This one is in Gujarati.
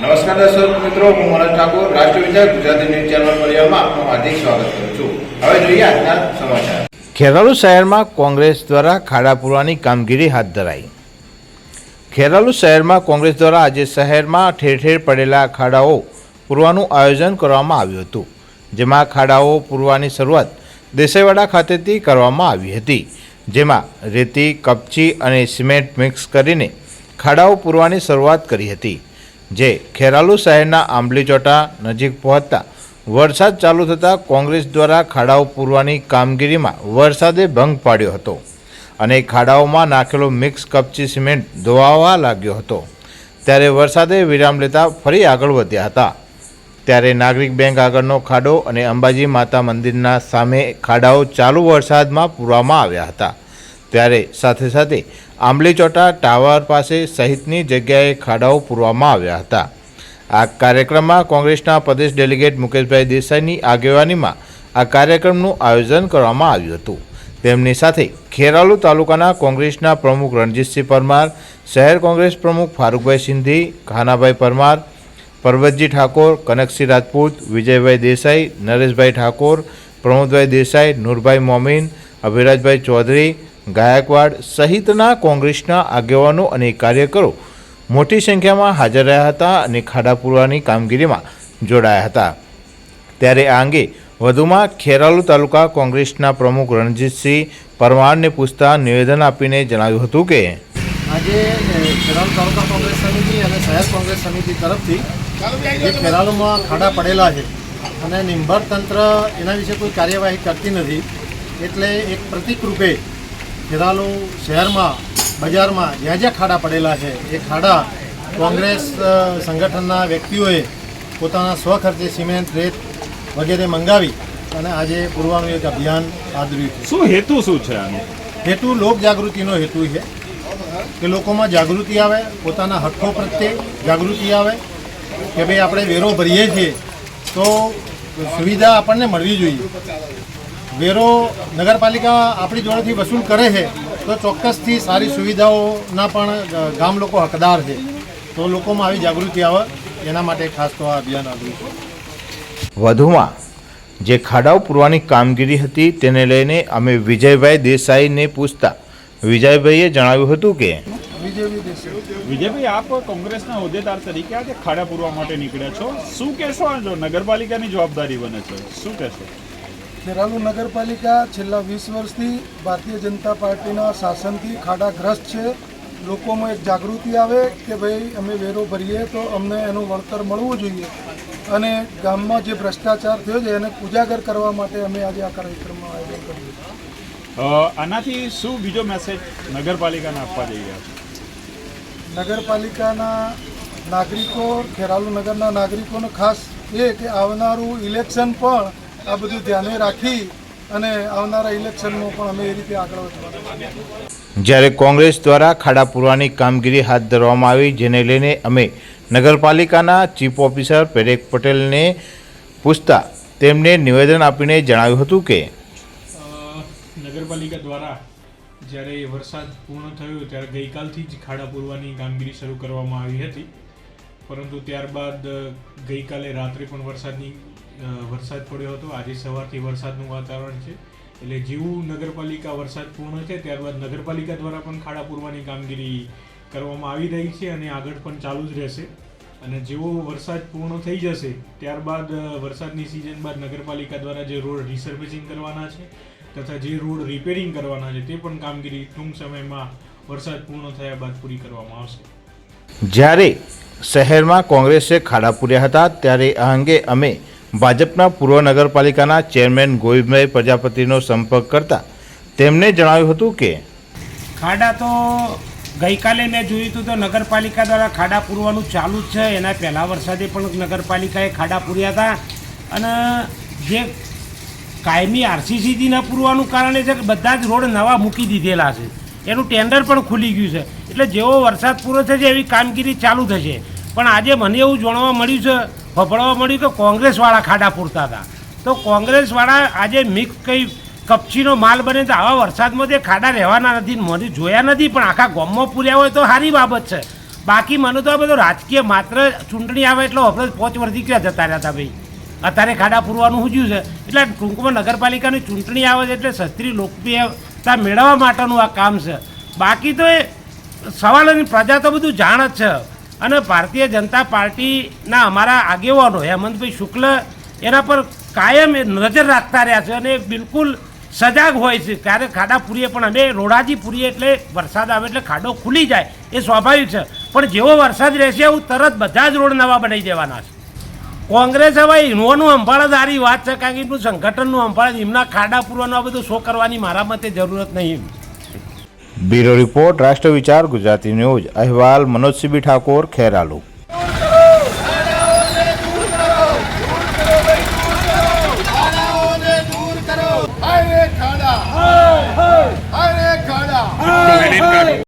દર્શક મિત્રો, હું મનોજ ઠાકોર, રાષ્ટ્રીય વિચાર ગુજરાતી ન્યૂઝ ચેનલ પરિવારમાં આપનું હાર્દિક સ્વાગત કરું છું. હવે જોઈએ આજના સમાચાર. ખેરાલુ શહેરમાં કોંગ્રેસ દ્વારા ખાડા પૂરવાની કામગીરી હાથ ધરાઈ. ખેરાલુ શહેરમાં કોંગ્રેસ દ્વારા આજે શહેરમાં ઠેર ઠેર પડેલા ખાડાઓ પૂરવાનું આયોજન કરવામાં આવ્યું હતું, જેમાં ખાડાઓ પૂરવાની શરૂઆત દેસાઈવાડા ખાતેથી કરવામાં આવી હતી, જેમાં રેતી, કપચી અને સિમેન્ટ મિક્સ કરીને ખાડાઓ પૂરવાની શરૂઆત કરી હતી. જે ખેરાલુ શહેરના આંબલીચોટા નજીક પહોંચતા વરસાદ ચાલુ થતાં કોંગ્રેસ દ્વારા ખાડાઓ પૂરવાની કામગીરીમાં વરસાદે ભંગ પાડ્યો હતો અને ખાડાઓમાં નાખેલો મિક્સ કપચી સિમેન્ટ ધોવાવા લાગ્યો હતો. ત્યારે વરસાદે વિરામ લેતા ફરી આગળ વધ્યા હતા. ત્યારે નાગરિક બેંક આગળનો ખાડો અને અંબાજી માતા મંદિરના સામે ખાડાઓ ચાલુ વરસાદમાં પૂરવામાં આવ્યા હતા. ત્યારે સાથે સાથે આંબલીચોટા ટાવર પાસે સહિતની જગ્યાએ ખાડાઓ પૂરવામાં આવ્યા હતા. આ કાર્યક્રમમાં કોંગ્રેસના પ્રદેશ ડેલિગેટ મુકેશભાઈ દેસાઈની આગેવાનીમાં આ કાર્યક્રમનું આયોજન કરવામાં આવ્યું હતું. તેમની સાથે ખેરાલુ તાલુકાના કોંગ્રેસના પ્રમુખ રણજીતસિંહ પરમાર, શહેર કોંગ્રેસ પ્રમુખ ફારૂકભાઈ સિંધી, ખાનાભાઈ પરમાર, પરબતજી ઠાકોર, કનકસિંહ રાજપૂત, વિજયભાઈ દેસાઈ, નરેશભાઈ ઠાકોર, પ્રમોદભાઈ દેસાઈ, નૂરભાઈ મોમીન, અભિરાજભાઈ ચૌધરી ગાયકવાડ સહિતના કોંગ્રેસના આગેવાનો અને કાર્યકરો મોટી સંખ્યામાં હાજર રહ્યા હતા અને ખાડા પૂરવાની કામગીરીમાં જોડાયા હતા. ત્યારે આ અંગે વધુમાં ખેરાલુ તાલુકા કોંગ્રેસના પ્રમુખ રણજીતસિંહ પરમારને પૂછતા નિવેદન આપીને જણાવ્યું હતું કે, આજે ખેરાલુ તાલુકા કોંગ્રેસ સમિતિ અને શહેર કોંગ્રેસ સમિતિ તરફથી જે ખેરાલુમાં ખાડા પડેલા છે અને નિંભર તંત્ર એના વિશે કોઈ કાર્યવાહી કરતી નથી, એટલે એક પ્રતિક રૂપે ખેરાલુ શહેરમાં બજારમાં જ્યાં જ્યાં ખાડા પડેલા છે એ ખાડા કોંગ્રેસ સંગઠનના વ્યક્તિઓએ પોતાના સ્વખર્ચે સિમેન્ટ રેત વગેરે મંગાવી અને આજે પૂરવાનું એક અભિયાન આદર્યું છે. શું હેતુ શું છે આનો? હેતુ લોક જાગૃતિનો હેતુ છે. કે લોકોમાં જાગૃતિ આવે પોતાના હક્કો પ્રત્યે જાગૃતિ આવે કે ભાઈ આપણે વેરો ભરીએ છીએ તો સુવિધા આપણને મળવી જોઈએ. વેરો નગરપાલિકા આપણી જોડેથી વસૂલ કરે છે તો ચોક્કસથી સારી સુવિધાઓના પણ ગામ લોકો હકદાર છે. તો લોકોમાં આવી જાગૃતિ આવે એના માટે ખાસ તો આ અભિયાન આવ્યું છે. વધુમાં જે ખાડાઓ પૂરવાની કામગીરી હતી તેને લઈને અમે વિજયભાઈ દેસાઈને પૂછતા. વિજયભાઈએ જણાવ્યું હતું કે વિજયભાઈ આપ કોંગ્રેસના હોદ્દેદાર તરીકે આજે ખાડા પૂરવા માટે નીકળ્યા છો. શું કહેશો આ જો નગરપાલિકાની જવાબદારી બને છે? શું કહેશો? ખેરાલુ નગરપાલિકા છેલ્લા વીસ વર્ષથી ભારતીય જનતા પાર્ટીના શાસનથી ખાડાગ્રસ્ત છે. લોકોમાં એક જાગૃતિ આવે કે ભાઈ અમે વેરો ભરીએ તો અમને એનું વળતર મળવું જોઈએ. અને ગામમાં જે ભ્રષ્ટાચાર થયો છે એને ઉજાગર કરવા માટે અમે આજે આ કાર્યક્રમનું આયોજન કર્યું આનાથી શું બીજો મેસેજ નગરપાલિકાને આપવા જઈ રહ્યા છો? નગરપાલિકાના નાગરિકો ખેરાલુ નગરના નાગરિકોને ખાસ એ કે આવનારું ઇલેક્શન પણ આ બધું ધ્યાને રાખી અને આવનારા ઇલેક્શનમાં પણ અમે એ રીતે આગળ વધવાનું જ્યારે કોંગ્રેસ દ્વારા ખાડા પૂરવાની કામગીરી હાથ ધરવામાં આવી જેને લઈને અમે નગરપાલિકાના ચીફ ઓફિસર પેરેક પટેલને પૂછતા તેમને નિવેદન આપીને જણાવ્યું હતું કે નગરપાલિકા દ્વારા જ્યારે વરસાદ પૂર્ણ થયો ત્યારે ગઈકાલથી જ ખાડા પૂરવાની કામગીરી શરૂ કરવામાં આવી હતી. પરંતુ ત્યારબાદ ગઈકાલે રાત્રે પણ વરસાદની વરસાદ પડ્યો હતો. આજે સવારથી વરસાદનું વાતાવરણ છે. એટલે જેવું નગરપાલિકા વરસાદ પૂર્ણ છે, ત્યારબાદ નગરપાલિકા દ્વારા પણ ખાડા પૂરવાની કામગીરી કરવામાં આવી રહી છે અને આગળ પણ ચાલુ જ રહેશે. અને જેવો વરસાદ પૂર્ણ થઈ જશે, ત્યારબાદ વરસાદની સિઝન બાદ નગરપાલિકા દ્વારા જે રોડ રિસર્વિસિંગ કરવાના છે તથા જે રોડ રિપેરિંગ કરવાના છે, તે પણ કામગીરી ટૂંક સમયમાં વરસાદ પૂર્ણ થયા બાદ પૂરી કરવામાં આવશે. જ્યારે શહેરમાં કોંગ્રેસે ખાડા પૂર્યા હતા, ત્યારે આ અંગે અમે ભાજપના પૂર્વ નગરપાલિકાના ચેરમેન ગોવિંદભાઈ પ્રજાપતિનો સંપર્ક કરતા તેમણે જણાવ્યું હતું કે, ખાડા તો ગઈકાલે મેં જોયું હતું તો નગરપાલિકા દ્વારા ખાડા પૂરવાનું ચાલુ જ છે. એના પહેલાં વરસાદે પણ નગરપાલિકાએ ખાડા પૂર્યા હતા. અને જે કાયમી આરસીસીથી ન પૂરવાનું કારણે છે કે બધા જ રોડ નવા મૂકી દીધેલા છે. એનું ટેન્ડર પણ ખુલી ગયું છે. એટલે જેવો વરસાદ પૂરો થશે એવી કામગીરી ચાલુ થશે. પણ આજે મને એવું જાણવા મળ્યું છે ફફડવા મળ્યું કે કોંગ્રેસવાળા ખાડા પૂરતા હતા. તો કોંગ્રેસવાળા આજે મિક્સ કંઈ કપચીનો માલ બને તો આવા વરસાદમાં તે ખાડા રહેવાના નથી મને જોયા નથી, પણ આખા ગામમાં પૂર્યા હોય તો સારી બાબત છે. બાકી મને તો આ બધો રાજકીય માત્ર ચૂંટણી આવે એટલે આપણે પોચ વર્ષથી ક્યાં જતા રહ્યા હતા ભાઈ? અત્યારે ખાડા પૂરવાનું શું છે. એટલે ટૂંકમાં નગરપાલિકાની ચૂંટણી આવે છે એટલે સસ્ત્રી લોકપ્રિયતા મેળવવા માટેનું આ કામ છે. બાકી તો એ સવાલ પ્રજા તો બધું જાણ જ છે. અને ભારતીય જનતા પાર્ટીના અમારા આગેવાનો હેમંતભાઈ શુક્લ એના પર કાયમ એ નજર રાખતા રહ્યા છે અને બિલકુલ સજાગ હોય છે. ક્યારે ખાડા પૂરીએ પણ અમે રોડાજી પૂરીએ એટલે વરસાદ આવે એટલે ખાડો ખુલી જાય એ સ્વાભાવિક છે. પણ જેવો વરસાદ રહેશે એવું તરત બધા જ રોડ નવા બનાવી દેવાના છે. કોંગ્રેસ હવે ઇનોનું સંભાળે સારી વાત છે, કારણ કે એમનું સંગઠનનું સંભાળે એમના ખાડા પૂરવાનું આ બધું શો કરવાની મારા મતે જરૂરત નહીં. બ્યુરો રિપોર્ટ રાષ્ટ્ર વિચાર ગુજરાતી ન્યૂઝ. અહેવાલ મનોજ સિબી ઠાકોર ખેરાલુ.